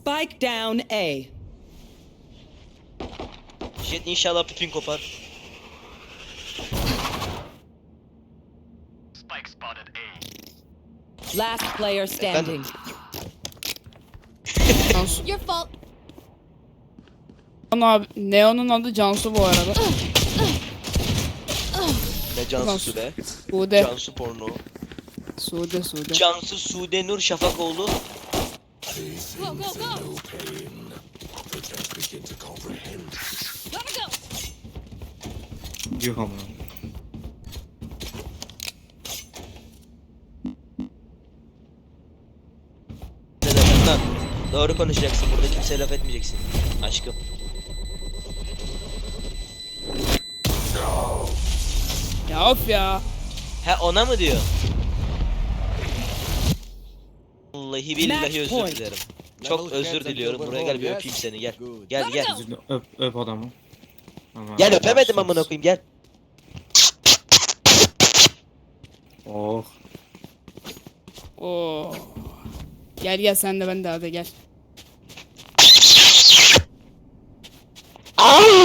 Spike down A. Jet inşallah pipin kopar. Last player standing. Cansu. Your fault. Lan abi Neon'un adı Cansu bu arada. Ne Cansu be. Sude. Cansu porno. Sude Sude. Cansu Sude Nur Şafakoğlu. Go, go, go. Gotta go. Yuh ama. Doğru konuşacaksın burada kimseye laf etmeyeceksin. Aşkım. Ya of ya. He ona mı diyor? Vallahi billahi özür dilerim. Çok özür diliyorum. Buraya gel bir öpeyim seni gel. Gel gel. Öp, öp adamı. Aman Gel öpemedim amına koyayım gel. Oh. Oo. Gel gel sen de ben de hadi gel. Aa!